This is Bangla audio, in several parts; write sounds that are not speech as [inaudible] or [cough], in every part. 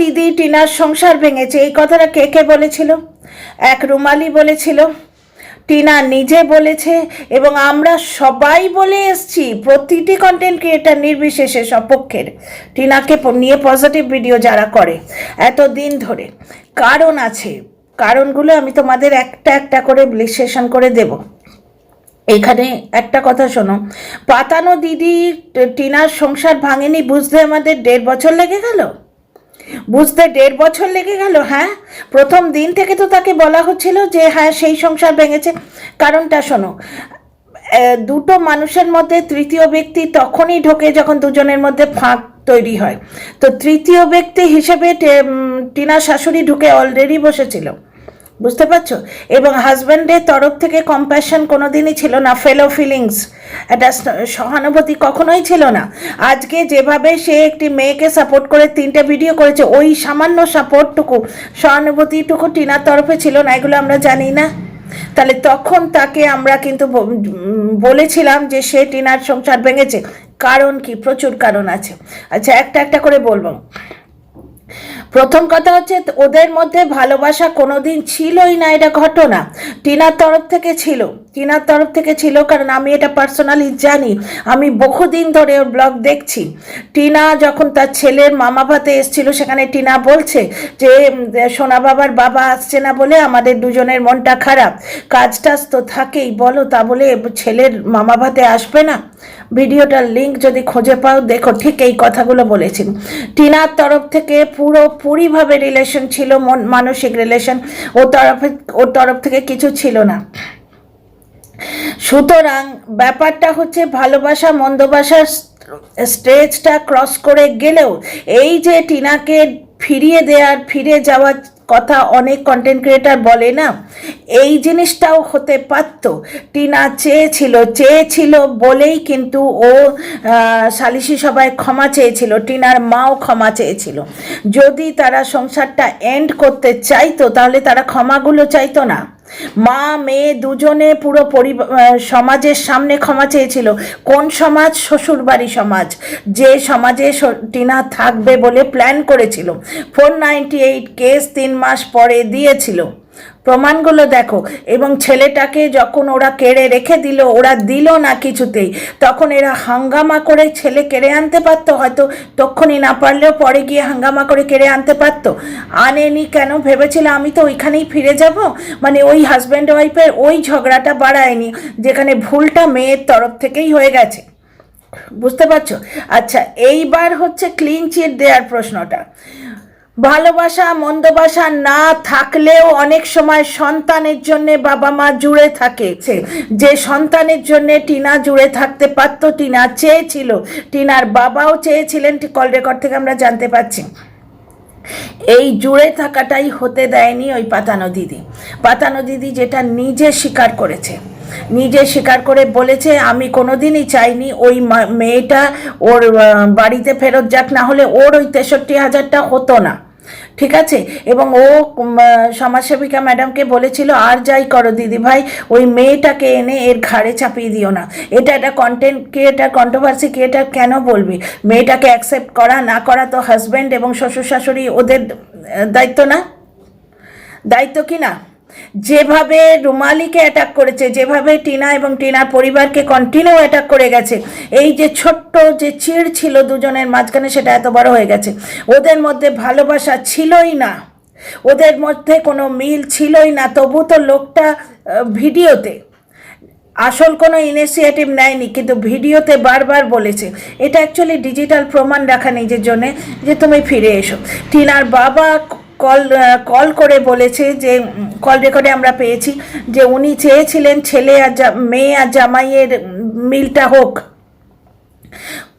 দিদি টিনার সংসার ভেঙেছে, এই কথাটা কে কে বলেছিল? এক রুমালি বলেছিল, টিনা নিজে বলেছে, এবং আমরা সবাই বলে এসছি, প্রতিটি কন্টেন্ট ক্রিয়েটার নির্বিশেষে সপক্ষের টিনাকে নিয়ে পজিটিভ ভিডিও যারা করে এত দিন ধরে। কারণ আছে, কারণগুলো আমি তোমাদের একটা একটা করে বিশ্লেষণ করে দেবো। এখানে একটা কথা শোনো, পাতানো দিদি টিনার সংসার ভাঙেনি বুঝতে আমাদের দেড় বছর লেগে গেল? বুঝতে দেড় বছর লেগে গেল হ্যাঁ? প্রথম দিন থেকে তো তাকে বলা হচ্ছিল যে হ্যাঁ সেই সংসার ভেঙেছে। কারণটা শোনো দুটো মানুষের মধ্যে তৃতীয় ব্যক্তি তখনই ঢোকে যখন দুজনের মধ্যে ফাঁক তৈরি হয়। তো তৃতীয় ব্যক্তি হিসেবে টিনা শাশুড়ি ঢুকে অলরেডি বসেছিল। বুঝতে পারছ? এবং হাজব্যান্ডের তরফ থেকে কম্প্যাশন কোনোদিনই ছিল না ফেলো ফিলিংস একটা সহানুভূতি কখনোই ছিল না। আজকে যেভাবে সে একটি মেয়েকে সাপোর্ট করে তিনটে ভিডিও করেছে, ওই সামান্য সাপোর্টটুকু সহানুভূতিটুকু টিনার তরফে ছিল না, এগুলো আমরা জানি না। তাহলে তখন তাকে আমরা কিন্তু বলেছিলাম যে সে টিনার সংসার ভেঙেছে। কারণ কি? প্রচুর কারণ আছে। আচ্ছা একটা একটা করে বলব। প্রথম কথা হচ্ছে, ওদের মধ্যে ভালোবাসা কোনোদিন ছিলই না এটা ঘটনা। টিনার তরফ থেকে ছিল। টিনার তরফ থেকে ছিল কারণ আমি এটা পার্সোনালি জানি। আমি বহুদিন ধরে ওর ব্লগ দেখছি। টিনা যখন তার ছেলের মামা ভাতে এসেছিল, সেখানে টিনা বলছে যে সোনা বাবার বাবা আসছে না বলে আমাদের দুজনের মনটা খারাপ। কাজ টাজ তো থাকেই, বলো তা বলে ছেলের মামা ভাতে আসবে না? ভিডিওটার লিঙ্ক যদি খুঁজে পাও, দেখো ঠিক এই কথাগুলো বলেছি টিনার তরফ থেকে পুরোপুরিভাবে রিলেশন ছিল, মন- মানসিক রিলেশন ওর তরফে ওর তরফ থেকে কিছু ছিল না। সুতরাং ব্যাপারটা হচ্ছে ভালোবাসা মন্দবাসার স্টেজটা ক্রস করে গেলেও এই যে টিনাকে ফিরিয়ে দেওয়ার, ফিরে যাওয়ার কথা অনেক কন্টেন্ট ক্রিয়েটার বলে না, এই জিনিসটাও হতে পারত। টিনা চেয়েছিল চেয়েছিল বলেই কিন্তু ও সালিশি সবাই ক্ষমা চেয়েছিল, টিনার মাও ক্ষমা চেয়েছিল। যদি তারা সংসারটা এন্ড করতে চাইতো, তাহলে তারা ক্ষমাগুলো চাইতো না। মা, মেয়ে দুজনে পুরো সমাজের সামনে ক্ষমা চেয়েছিল। কোন সমাজ? শ্বশুরবাড়ি সমাজ। যে সমাজে টিনা থাকবে বলে প্ল্যান করেছিল। ফোর নাইনটি এইট কেস তিন মাস পরে দিয়েছিল। প্রমাণগুলো দেখো। এবং ছেলেটাকে যখন ওরা কেড়ে রেখে দিল, ওরা দিল না কিছুতেই। তখন এরা হাঙ্গামা করে ছেলে কেড়ে আনতে পারতো, হয়তো তক্ষণই না পারলেও পরে গিয়ে হাঙ্গামা করে কেড়ে আনতে পারতো। আনেনি কেন? ভেবেছিল আমি তো ওইখানেই ফিরে যাব? মানে ওই হাজব্যান্ড ওয়াইফের ওই ঝগড়াটা বাড়ায়নি, যেখানে ভুলটা মেয়ের তরফ থেকেই হয়ে গেছে। বুঝতে পারছ? আচ্ছা এইবার হচ্ছে ক্লিন চিট দেওয়ার প্রশ্নটা। ভালোবাসা মন্দবাসা না থাকলেও অনেক সময় সন্তানের জন্য বাবা মা জুড়ে থাকে। যে সন্তানের জন্য টিনা জুড়ে থাকতে পারতো, টিনা চেয়েছিল। টিনার বাবাও চেয়েছিলেন কল রেকর্ড থেকে আমরা জানতে পারছি। এই জুড়ে থাকাটাই হতে দেয়নি ওই পাতানো দিদি। পাতানো দিদি যেটা নিজে স্বীকার করেছে। নিজে স্বীকার করে বলেছে, আমি কোনোদিনই চাইনি ওই মেয়েটা ওর বাড়িতে ফেরত যাক, না হলে ওর ওই তেষট্টি হাজারটা হতো না। ঠিক আছে? এবং ও সমাজসেবিকা ম্যাডামকে বলেছিল, আর যাই করো দিদি ভাই ওই মেয়েটাকে এনে এর ঘাড়ে চাপিয়ে দিও না। এটা একটা কন্টেন্ট ক্রিয়েটার কন্ট্রোভার্সি ক্রিয়েটার কেন বলবি? মেয়েটাকে অ্যাকসেপ্ট করা, না করা তো হাজব্যান্ড এবং শ্বশুর শাশুড়ি ওদের দায়িত্ব না? দায়িত্ব কি না? যেভাবে রুমালিকে অ্যাটাক করেছে, যেভাবে টিনা এবং টিনার পরিবারকে কন্টিনিউ অ্যাটাক করে গেছে, এই যে ছোট্ট যে চিড় ছিল দুজনের মাঝখানে, সেটা এত বড় হয়ে গেছে। ওদের মধ্যে ভালোবাসা ছিলই না। ওদের মধ্যে কোনো মিল ছিলই না। তবু তো লোকটা ভিডিওতে, আসল কোনো ইনিশিয়েটিভ নেয়নি, কিন্তু ভিডিওতে বারবার বলেছে। এটা অ্যাকচুয়ালি ডিজিটাল প্রমাণ রাখা নিজের জন্যে, যে তুমি ফিরে এসো। টিনার বাবা কল কল করে বলেছে যে কল রেকর্ডে আমরা পেয়েছি যে উনি চেয়েছিলেন ছেলে আর মেয়ে আর জামাইয়ের মিলটা হোক।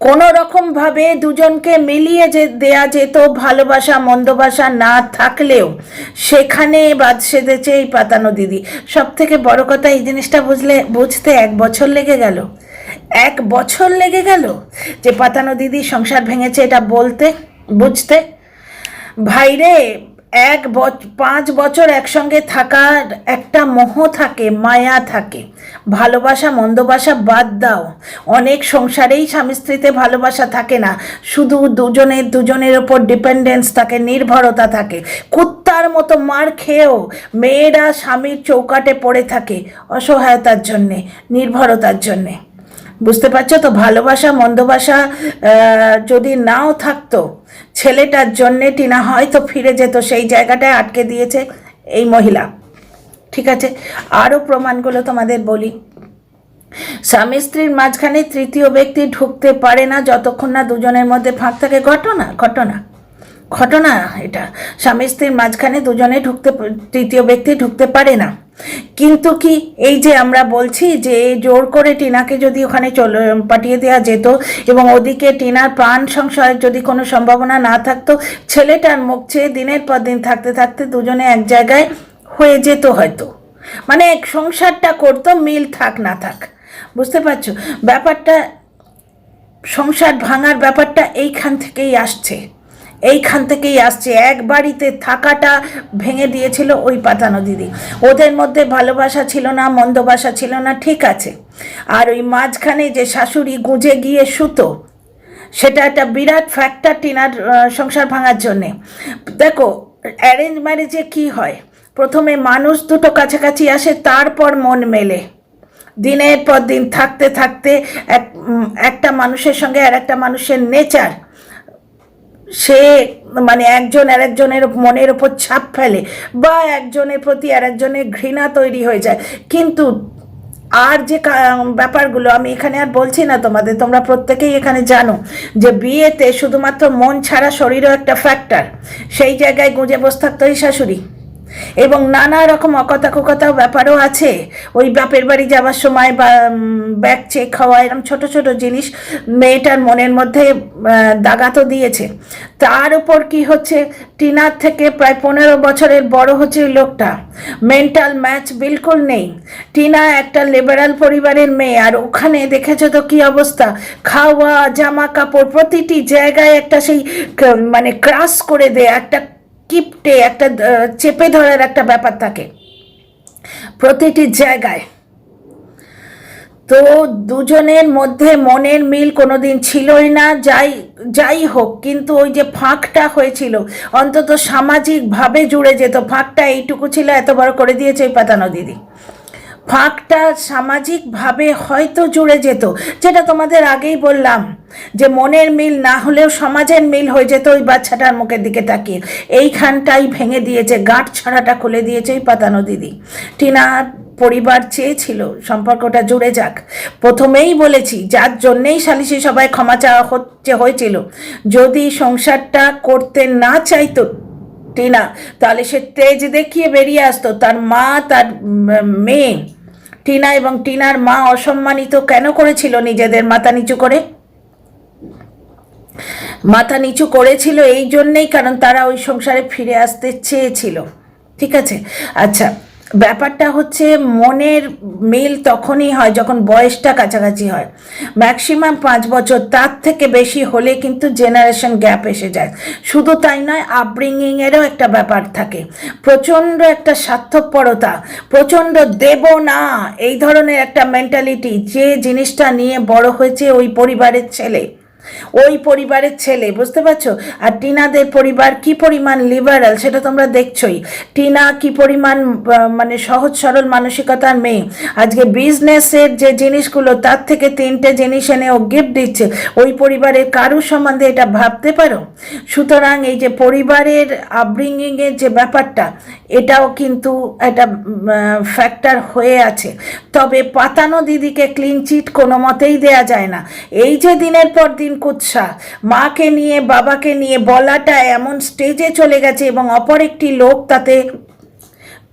কোনো রকমভাবে দুজনকে মিলিয়ে যে, দেয়া যেত ভালোবাসা মন্দবাসা না থাকলেও সেখানে বাদ সেধেছে এই পাতানো দিদি। সব থেকে বড় কথা এই জিনিসটা বুঝলে, বুঝতে এক বছর লেগে গেল। এক বছর লেগে গেল যে পাতানো দিদি সংসার ভেঙেছে এটা বলতে, বুঝতে? ভাইরে এক পাঁচ বছর একসঙ্গে থাকার একটা মোহ থাকে, মায়া থাকে। ভালোবাসা, মন্দবাসা বাদ দাও। অনেক সংসারেই স্বামী স্ত্রীতে ভালোবাসা থাকে না। শুধু দুজনের দুজনের ওপর ডিপেন্ডেন্স থাকে, নির্ভরতা থাকে। কুত্তার মতো মার খেয়েও মেয়েরা স্বামীর চৌকাটে পড়ে থাকে অসহায়তার জন্যে, নির্ভরতার জন্যে। বুঝতে পারছ? তো ভালোবাসা মন্দবাসা যদি নাও থাকতো, ছেলেটার জন্যে টিনা হয়তো ফিরে যেত, সেই জায়গাটায় আটকে দিয়েছে এই মহিলা। ঠিক আছে? আরও প্রমাণগুলো তোমাদের বলি। স্বামী স্ত্রীর মাঝখানে তৃতীয় ব্যক্তি ঢুকতে পারে না, যতক্ষণ না দুজনের মধ্যে ফাঁক থাকে। ঘটনা ঘটনা। ঘটনা এটা। স্বামী স্ত্রীর মাঝখানে দুজনে ঢুকতে তৃতীয় ব্যক্তি ঢুকতে পারে না। কিন্তু কি এই যে আমরা বলছি যে জোর করে টিনাকে যদি ওখানে চলে পাঠিয়ে দেওয়া যেত এবং ওদিকে টিনার প্রাণ সংশয়ের যদি কোনো সম্ভাবনা না থাকতো, ছেলেটার মুখ চেয়ে দিনের পর দিন থাকতে থাকতে দুজনে এক জায়গায় হয়ে যেত হয়তো। মানে সংসারটা করতো, মিল থাক না থাক। বুঝতে পারছ? ব্যাপারটা, সংসার ভাঙার ব্যাপারটা এইখান থেকেই আসছে। এইখান থেকেই আসছে। এক বাড়িতে থাকাটা ভেঙে দিয়েছিল ওই পাতানো দিদি। ওদের মধ্যে ভালোবাসা ছিল না মন্দবাসা ছিল না, ঠিক আছে। আর ওই মাঝখানে যে শাশুড়ি গুঁজে গিয়ে সুতো সেটা একটা বিরাট ফ্যাক্টর টিনার সংসার ভাঙার জন্যে। দেখো অ্যারেঞ্জ ম্যারেজে কি হয়? প্রথমে মানুষ দুটো কাছাকাছি আসে, তারপর মন মেলে। দিনের পর দিন থাকতে থাকতে এক একটা মানুষের সঙ্গে আর একটা মানুষের নেচার সে মানে একজন আর একজনের মনের ওপর ছাপ ফেলে বা একজনের প্রতি আর একজনের ঘৃণা তৈরি হয়ে যায়। কিন্তু আর যে ব্যাপারগুলো আমি এখানে আর বলছি না তোমাদের, তোমরা প্রত্যেকেই এখানে জানো যে বিয়েতে শুধুমাত্র মন ছাড়া শরীরও একটা ফ্যাক্টর সেই জায়গায় গুঁজে বসে থাকতো এই শাশুড়ি। এবং নানা রকম অকথা কুকথাও ব্যাপারও আছে। ওই বাপের বাড়ি যাওয়ার সময় বা ব্যাগ চেক হওয়া এরকম ছোট ছোট জিনিস মেয়েটার মনের মধ্যে আহ, দাগা তো দিয়েছে। তার উপর কি হচ্ছে টিনার থেকে প্রায় পনেরো বছরের বড় হচ্ছে ওই লোকটা। মেন্টাল ম্যাচ বিলকুল নেই। টিনা একটা লিবারাল পরিবারের মেয়ে আর ওখানে দেখেছ তো কি অবস্থা? খাওয়া জামা কাপড় প্রতিটি জায়গায় একটা সেই মানে ক্রাস করে দেয় একটা কিপটে একটা চেপে ধরার একটা ব্যাপার থাকে। প্রতিটি জায়গায়। তো দুজনের মধ্যে মনের মিল কোনো দিন ছিলই না, যাই যাই হোক, কিন্তু ওই যে ফাঁকটা হয়েছিল, অন্তত সামাজিকভাবে জুড়ে যেত, ফাঁকটা এইটুকু ছিল, এত বড় করে দিয়েছে এই পাতানো দিদি। ফাঁকটা সামাজিকভাবে হয়তো জুড়ে যেত, যেটা তোমাদের আগেই বললাম, যে মনের মিল না হলেও সমাজের মিল হয়ে যেত ওই বাচ্চাটার মুখের দিকে তাকিয়ে। এইখানটাই ভেঙে দিয়েছে, গাঁট ছড়াটা খুলে দিয়েছে ওই পাতানো দিদি। টিনা পরিবার চেয়েছিল সম্পর্কটা জুড়ে যাক। প্রথমেই বলেছি, যার জন্যেই সালিশি সবাই ক্ষমা চাওয়া হচ্ছে, হয়েছিল। যদি সংসারটা করতে না চাইতো টিনা তাহলে সে তেজ দেখিয়ে বেরিয়ে আসতো। তার মা, তার মেয়ে, টিনা এবং টিনার মা অসম্মানিত কেন করেছিল নিজেদের মাথা নিচু করে? মাথা নিচু করেছিল এই জন্যেই কারণ তারা ওই সংসারে ফিরে আসতে চেয়েছিল। ঠিক আছে? আচ্ছা। ব্যাপারটা হচ্ছে মনের মিল তখনই হয় যখন বয়সটা কাছাকাছি হয়। ম্যাক্সিমাম পাঁচ বছর, তার থেকে বেশি হলে কিন্তু জেনারেশন গ্যাপ এসে যায়। শুধু তাই নয় আপব্রিঙ্গিংয়েরও একটা ব্যাপার থাকে। প্রচণ্ড একটা স্বার্থপরতা, প্রচণ্ড দেব না এই ধরনের একটা মেন্টালিটি যে জিনিসটা নিয়ে বড় হয়েছে ওই পরিবারের ছেলে। ওই পরিবারের ছেলে, বুঝতে পারছ? আর টিনাদের পরিবার কি পরিমাণ লিবারাল সেটা তোমরা দেখছোই। টিনা কি পরিমাণ মানে সহজ সরল মানসিকতার মেয়ে। আজকে বিজনেসের যে জিনিসগুলো, তার থেকে তিনটে জিনিস এনে ও গিফট দিচ্ছে। ওই পরিবারের কারও সম্বন্ধে এটা ভাবতে পারো? সুতরাং এই যে পরিবারের আপব্রিঙ্গিংয়ের যে ব্যাপারটা, এটাও কিন্তু একটা ফ্যাক্টর হয়ে আছে। তবে পাতানো দিদিকে ক্লিন চিট কোনো মতেই দেয়া যায় না। এই যে দিনের পর দিন কুৎসা। মাকে নিয়ে, বাবাকে নিয়ে বলাটা এমন স্টেজে চলে গেছে এবং অপর একটি লোক তাতে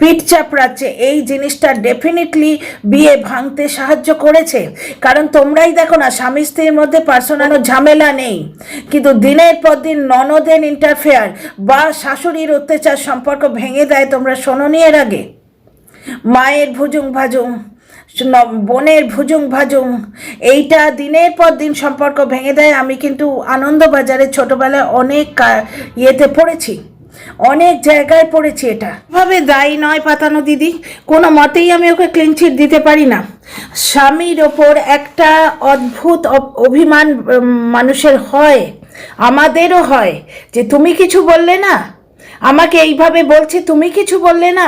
পিঠ চাপড়াচ্ছে। এই জিনিসটা ডেফিনেটলি বিয়ে ভাঙতে সাহায্য করেছে। কারণ তোমরাই দেখো না, স্বামী স্ত্রীর মধ্যে পার্সোনাল ঝামেলা নেই। কিন্তু দিনের পর দিন ননদের ইন্টারফেয়ার বা শাশুড়ির অত্যাচার সম্পর্ক ভেঙে দেয় তোমরা শোনোনি এর আগে। মায়ের ভুজুং ভাজুং। বোনের ভুজুং ভাজুং, এইটা দিনের পর দিন সম্পর্ক ভেঙে দেয়। আমি কিন্তু আনন্দবাজারে ছোটোবেলায় অনেক ইয়েতে পড়েছি, অনেক জায়গায় পড়েছি এটা। ভাবে দায়ী নয় পাতানো দিদি, কোনো মতেই আমি ওকে ক্লিনচিট দিতে পারি না। স্বামীর ওপর একটা অদ্ভুত অভিমান মানুষের হয়, আমাদেরও হয়, যে তুমি কিছু বললে না আমাকে এইভাবে বলছে, তুমি কিছু বললে না?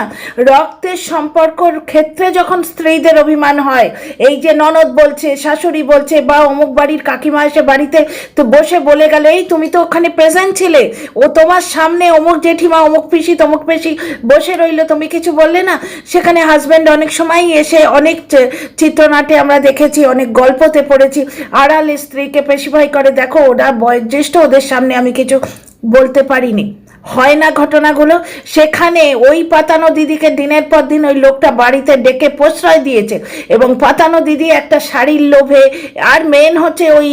রক্তের সম্পর্কর ক্ষেত্রে যখন স্ত্রীদের অভিমান হয়, এই যে ননদ বলছে, শাশুড়ি বলছে, বা অমুক বাড়ির কাকিমা এসে বাড়িতে তো বসে বলে গেল, এই তুমি তো ওখানে প্রেজেন্ট ছিলে। ও তোমার সামনে অমুক জেঠিমা, অমুক পিসি, তমুক পিসি বসে রইল, তুমি কিছু বললে না? সেখানে হাজব্যান্ড অনেক সময় এসে অনেক চিত্রনাটে আমরা দেখেছি, অনেক গল্পতে পড়েছি। আড়াল স্ত্রীকে পেশিফাই করে, দেখো, ওরা বয়োজ্যেষ্ঠ, ওদের সামনে আমি কিছু বলতে পারিনি। হয় না ঘটনাগুলো সেখানে ওই পাতানো দিদিকে দিনের পর দিন ওই লোকটা বাড়িতে ডেকে প্রশ্রয় দিয়েছে এবং পাতানো দিদি একটা শাড়ির লোভে আর মেন হচ্ছে ওই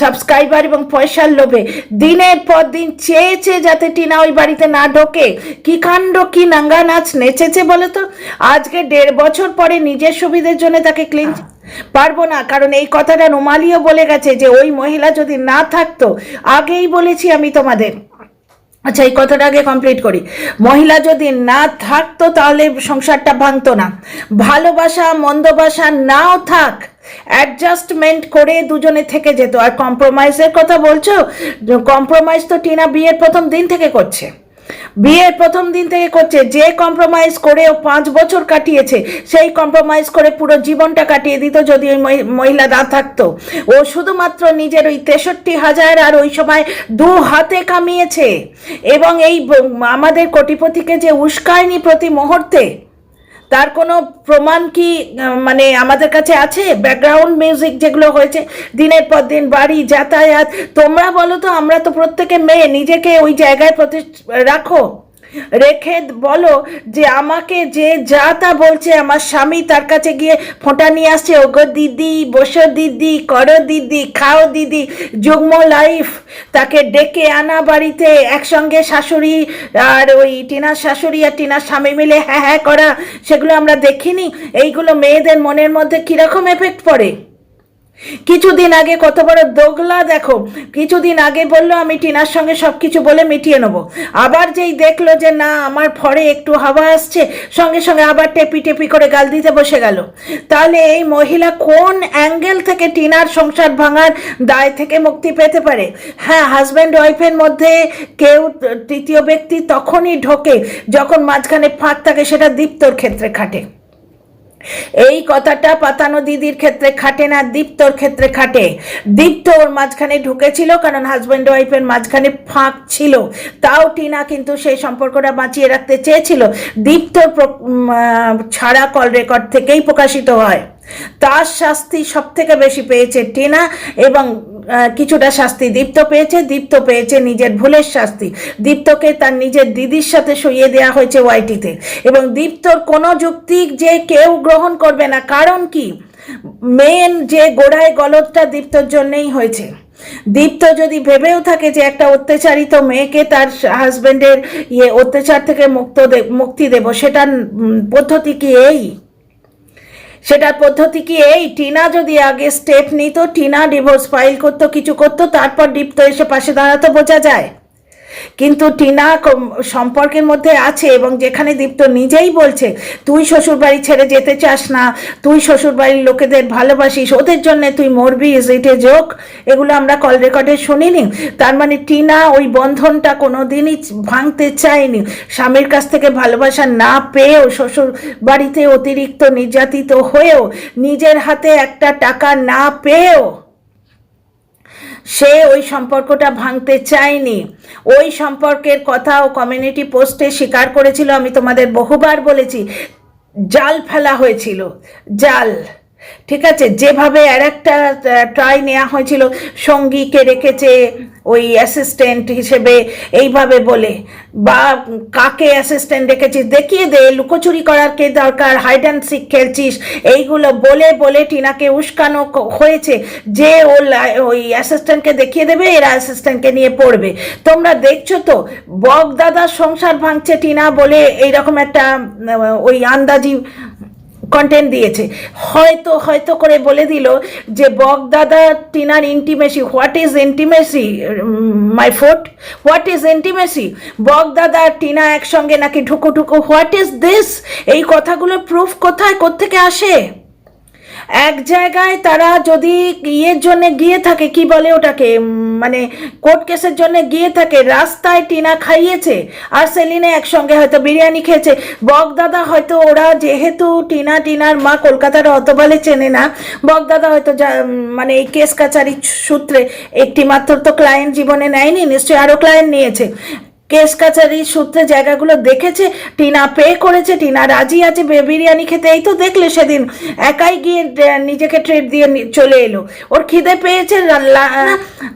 সাবস্ক্রাইবার এবং পয়সার লোভে দিনের পর দিন চেয়েছে যাতে টিনা ওই বাড়িতে না ঢোকে। কি কাণ্ড কি নাঙ্গা নাচ নেচেছে বলে তো? আজকে দেড় বছর পরে নিজের সুবিধের জন্য তাকে ক্লিন পারব না কারণ এই কথাটা রুমালিও বলে গেছে যে ওই মহিলা যদি না থাকতো আগেই বলেছি আমি তোমাদের। আচ্ছা এই কথাটা আগে কমপ্লিট করি। মহিলা যদি না থাকতো তাহলে সংসারটা ভাঙতো না। ভালোবাসা, মন্দবাসা নাও থাক। অ্যাডজাস্টমেন্ট করে দুজনে থেকে যেত। আর কম্প্রোমাইজের কথা বলছো? কম্প্রোমাইজ তো টিনা বিয়ের প্রথম দিন থেকে করছে। বিয়ের প্রথম দিন থেকে করছে, যে কম্প্রোমাইজ করে ও পাঁচ বছর কাটিয়েছে, সেই কম্প্রোমাইজ করে পুরো জীবনটা কাটিয়ে দিত যদি ওই মহিলা না থাকতো। ও শুধুমাত্র নিজের ওই তেষট্টি হাজার আর ওই সময় দু হাতে কামিয়েছে। এবং এই আমাদের কোটিপতিকে যে উস্কায়নি প্রতি মুহূর্তে তার কোনো প্রমাণ কি মানে আমাদের কাছে আছে? ব্যাকগ্রাউন্ড মিউজিক যেগুলো হয়েছে, দিনের পর দিন, বাড়ি, যাতায়াত, তোমরা বলো তো, আমরা তো প্রত্যেকে মেয়ে, নিজেকে ওই জায়গায় প্রতি রাখো। রেখে বলো যে আমাকে যে যা তা বলছে, আমার স্বামী তার কাছে গিয়ে ফোঁটা নিয়ে আসছে। ওগো দিদি, বসো দিদি, করো দিদি, খাও দিদি। যুগ্ম লাইফ, তাকে ডেকে আনা বাড়িতে একসঙ্গে শাশুড়ি আর ওই টিনার শাশুড়ি আর টিনার স্বামী মিলে হ্যাঁ হ্যাঁ করা, সেগুলো আমরা দেখিনি। এইগুলো মেয়েদের মনের মধ্যে কীরকম এফেক্ট পড়ে? কিছুদিন আগে কত বড় দোগলা দেখো। কিছুদিন আগে বলল আমি টিনার সঙ্গে সব কিছু বলে মিটিয়ে নেব। আবার যেই দেখল যে না, আমার ফরে একটু হাওয়া আসছে, সঙ্গে সঙ্গে আবার টেপি টেপি করে গাল দিতে বসে গেল। তাহলে এই মহিলা কোন অ্যাঙ্গেল থেকে টিনার সংসার ভাঙার দায় থেকে মুক্তি পেতে পারে? হ্যাঁ হাজব্যান্ড ওয়াইফের মধ্যে কেউ তৃতীয় ব্যক্তি তখনই ঢোকে, যখন মাঝখানে ফাঁক থাকে, সেটা দীপ্তর ক্ষেত্রে খাটে। এই কথাটা পাতানো দিদির ক্ষেত্রে খাটে না, দীপ্তর ক্ষেত্রে খাটে। দীপ্ত ওর মাঝখানে ঢুকেছিল কারণ হাজব্যান্ড ওয়াইফের মাঝখানে ফাঁক ছিল। তাও টিনা কিন্তু সেই সম্পর্কটা বাঁচিয়ে রাখতে চেয়েছিল। দীপ্তর ছাড়া কল রেকর্ড থেকেই প্রকাশিত হয়। তার শাস্তি সব থেকে বেশি পেয়েছে টিনা এবং কিছুটা শাস্তি দীপ্ত পেয়েছে দীপ্ত পেয়েছে নিজের ভুলের শাস্তি। দীপ্তকে তার নিজের দিদির সাথে সইয়ে দেওয়া হয়েছে ওয়াইটিতে। এবং দীপ্তর কোনো যুক্তি যে কেউ গ্রহণ করবে না, কারণ কি? মেন যে গোড়ায় গলতটা দীপ্তর জন্যেই হয়েছে। দীপ্ত যদি ভেবেও থাকে যে একটা অত্যাচারিত মেয়েকে তার হাজবেন্ডের ইয়ে অত্যাচার থেকে মুক্ত মুক্তি দেব, সেটার পদ্ধতি কি এই? সেটার পদ্ধতি কি এই? টিনা যদি আগে স্টেপ নিত, টিনা ডিভোর্স ফাইল করতো, কিছু করতো, তারপর ডিপ্ত এসে পাশে দাঁড়াতো, বোঝা যায়। কিন্তু টিনা সম্পর্কের মধ্যে আছে এবং যেখানে দীপ্ত নিজেই বলছে, তুই শ্বশুরবাড়ি ছেড়ে যেতে চাস না, তুই শ্বশুরবাড়ির লোকেদের ভালোবাসিস, ওদের জন্য তুই মরবি ইজ ইট এ জোক এগুলো আমরা কল রেকর্ডে শুনিনি। তার মানে টিনা ওই বন্ধনটা কোনো দিনই ভাঙতে চায়নি। স্বামীর কাছ থেকে ভালোবাসা না পেয়েও শ্বশুর বাড়িতে অতিরিক্ত নির্যাতিত হয়েও নিজের হাতে একটা টাকা না পেয়েও সে ওই সম্পর্কটা ভাঙতে চায়নি। ওই সম্পর্কের কথা ও কমিউনিটি পোস্টে স্বীকার করেছিল, আমি তোমাদের বহুবার বলেছি, জাল ফেলা হয়েছিল, জাল। ঠিক আছে? যেভাবে আর একটা ট্রাই নেওয়া হয়েছিল, সঙ্গীকে রেখেছে ওই অ্যাসিস্ট্যান্ট হিসেবে এইভাবে বলে। বা কাকে অ্যাসিস্ট্যান্ট রেখেছিস দেখিয়ে দে, লুকোচুরি করার কে দরকার? হাইড অ্যান্ড সিক খেলছিস? এইগুলো বলে বলে টিনাকে উস্কানো হয়েছে যে ও ওই অ্যাসিস্ট্যান্টকে দেখিয়ে দেবে, এরা অ্যাসিস্ট্যান্টকে নিয়ে পড়বে। তোমরা দেখছ তো বক দাদার সংসার ভাঙছে টিনা বলে এইরকম একটা ওই আন্দাজি কন্টেন্ট দিয়েছে। হয়তো হয়তো করে বলে দিল যে বক দাদা টিনার intimacy what is intimacy my fort what is intimacy বক দাদা টিনা একসঙ্গে নাকি ঢুকো ঢুকো হোয়াট ইজ দিস এই কথাগুলো প্রুফ কোথায়? কোত্থেকে আসে? এক জায়গায় তারা যদি ইয়ের জন্য গিয়ে থাকে, কি বলে ওটাকে? মানে কোর্ট কেসের জন্য গিয়ে থাকে, রাস্তায় টিনা খাইয়েছে, আর সেলিনে একসঙ্গে হয়তো বিরিয়ানি খেয়েছে। বগদাদা হয়তো ওরা যেহেতু টিনা, টিনার মা কলকাতার অত বলে চেনে না বগদাদা হয়তো মানে এই কেস কাচারি সূত্রে একটি মাত্র তো ক্লায়েন্ট জীবনে নেয়নি, নিশ্চয়ই আরও ক্লায়েন্ট নিয়েছে। কেস কাছারি সূত্রে জায়গাগুলো দেখেছে টিনা পে করেছে টিনা রাজি আছে বিরিয়ানি খেতে এই তো দেখলে সেদিন। একাই গিয়ে নিজেকে ট্রিট দিয়ে চলে এলো। ওর খিদে পেয়েছে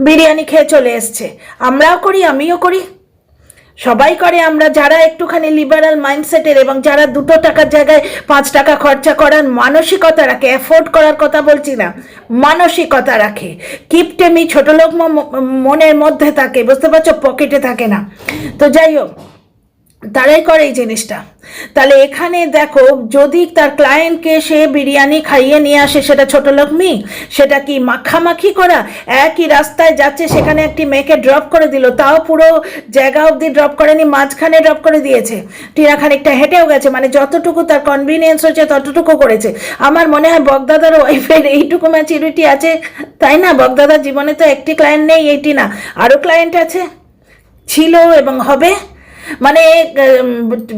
বিরিয়ানি খেয়ে চলে এসছে। আমরাও করি আমিও করি। সবাই করে আমরা যারা একটুখানি লিবারাল মাইন্ডসেটের এবং যারা দুটো টাকার জায়গায় পাঁচ টাকা খরচা করার মানসিকতা রাখে অ্যাফোর্ড করার কথা বলছি না, মানসিকতা রাখে। কিপটেমি ছোটো লোক মনের মধ্যে থাকে, বুঝতে পারছ? পকেটে থাকে না। তো যাই হোক তারাই করে এই জিনিসটা। তাহলে এখানে দেখো, যদি তার ক্লায়েন্টকে সে বিরিয়ানি খাইয়ে নিয়ে আসে, সেটা ছোট লোক মি সেটা কি মাখামাখি করা? একই রাস্তায় যাচ্ছে, সেখানে একটি মেয়েকে ড্রপ করে দিল, তাও পুরো জায়গা অবধি ড্রপ করেনি, মাঝখানে ড্রপ করে দিয়েছে। টিনা খানিকটা হেঁটেও গেছে মানে যতটুকু তার কনভিনিয়েন্স হচ্ছে ততটুকু করেছে। আমার মনে হয় বগদাদার ওয়াইফের এইটুকু ম্যাচিউরিটি আছে, তাই না? বগদাদার জীবনে তো একটি ক্লায়েন্ট নেই এইটি না আরও ক্লায়েন্ট আছে? ছিল এবং হবে? মানে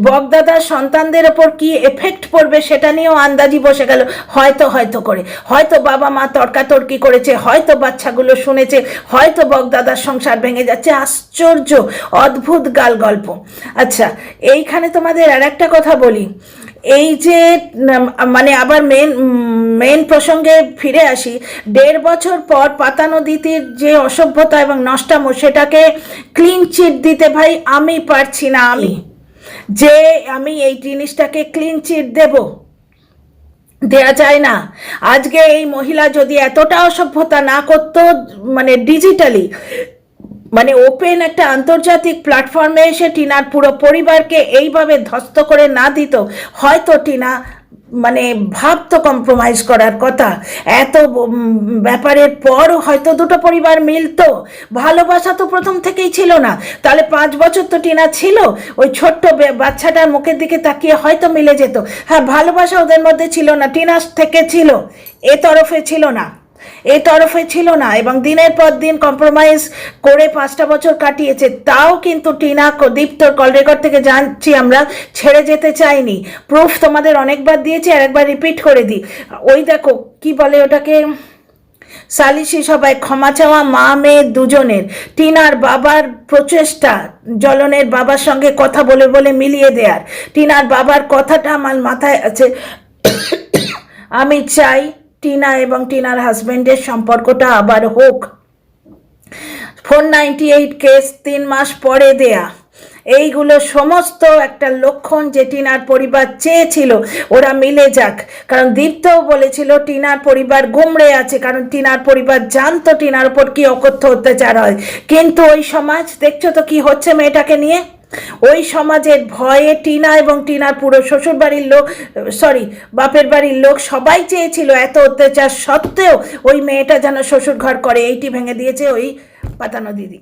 বগদাদার সন্তানদের ওপর কি এফেক্ট পড়বে সেটা নিয়েও আন্দাজি বসে গেল। হয়তো হয়তো করে। হয়তো বাবা মা তর্কাতর্কি করেছে, হয়তো বাচ্চাগুলো শুনেছে, হয়তো বগদাদার সংসার ভেঙে যাচ্ছে। আশ্চর্য, অদ্ভুত গাল গল্প আচ্ছা এইখানে তোমাদের আর একটা কথা বলি। এই যে মানে আবার মেন মেন প্রসঙ্গে ফিরে আসি। দেড় বছর পর পাতা নদীতে যে অসভ্যতা এবং নষ্টামো, সেটাকে ক্লিন চিট দিতে ভাই আমি পারছি না, আমি। যে আমি এই জিনিসটাকে ক্লিন চিট দেবো, দেয়া যায় না। আজকে এই মহিলা যদি এতটা অসভ্যতা না করতো মানে ডিজিটালি মানে ওপেন একটা আন্তর্জাতিক প্ল্যাটফর্মে এসে টিনার পুরো পরিবারকে এইভাবে ধ্বস্ত করে না দিত, হয়তো টিনা মানে ভাবতো কম্প্রোমাইজ করার কথা। এত ব্যাপারের পর হয়তো দুটো পরিবার মিলতো। ভালোবাসা তো প্রথম থেকেই ছিল না। তাহলে পাঁচ বছর তো টিনা ছিল। ওই ছোট্ট বাচ্চাটার মুখের দিকে তাকিয়ে হয়তো মিলে যেত। হ্যাঁ ভালোবাসা ওদের মধ্যে ছিল না টিনার থেকে ছিল। এ তরফে ছিল না। এ তরফে ছিল না এবং দিনের পর দিন কম্প্রোমাইজ করে পাঁচটা বছর কাটিয়েছে। তাও কিন্তু টিনা দীপ্তর কল রেকর্ড থেকে জানছি আমরা, ছেড়ে যেতে চাইনি প্রুফ তোমাদের অনেকবার দিয়েছি, আর একবার রিপিট করে দিই। ওই দেখো, কি বলে ওটাকে? সালিশি সবাই ক্ষমা চাওয়া মা মেয়ে দুজনের, টিনার বাবার প্রচেষ্টা, জলনের বাবার সঙ্গে কথা বলে বলে মিলিয়ে দেয়ার। টিনার বাবার কথাটা আমার মাথায় আছে। [coughs] আমি চাই টিনা এবং টিনার হাজবেন্ডের সম্পর্কটা আবার হোক। ফোর নাইনটি এইট কেস তিন মাস পরে দেয়া। এইগুলো সমস্ত একটা লক্ষণ যে টিনার পরিবার চেয়েছিল, ওরা মিলে যাক। কারণ দীপ্তও বলেছিল, টিনার পরিবার গুমড়ে আছে, কারণ টিনার পরিবার জানতো টিনার উপর কী অকথ্য অত্যাচার হয়। কিন্তু ওই সমাজ, দেখছ তো কি হচ্ছে মেয়েটাকে নিয়ে? ওই সমাজের ভয়ে টিনা এবং টিনার পুরো শ্বশুর বাড়ির লোক সরি বাপের বাড়ির লোক সবাই চেয়েছিল এত অত্যাচার সত্ত্বেও ওই মেয়েটা যেন শ্বশুর ঘর করে, এইটি ভেঙে দিয়েছে ওই পাতানো দিদি।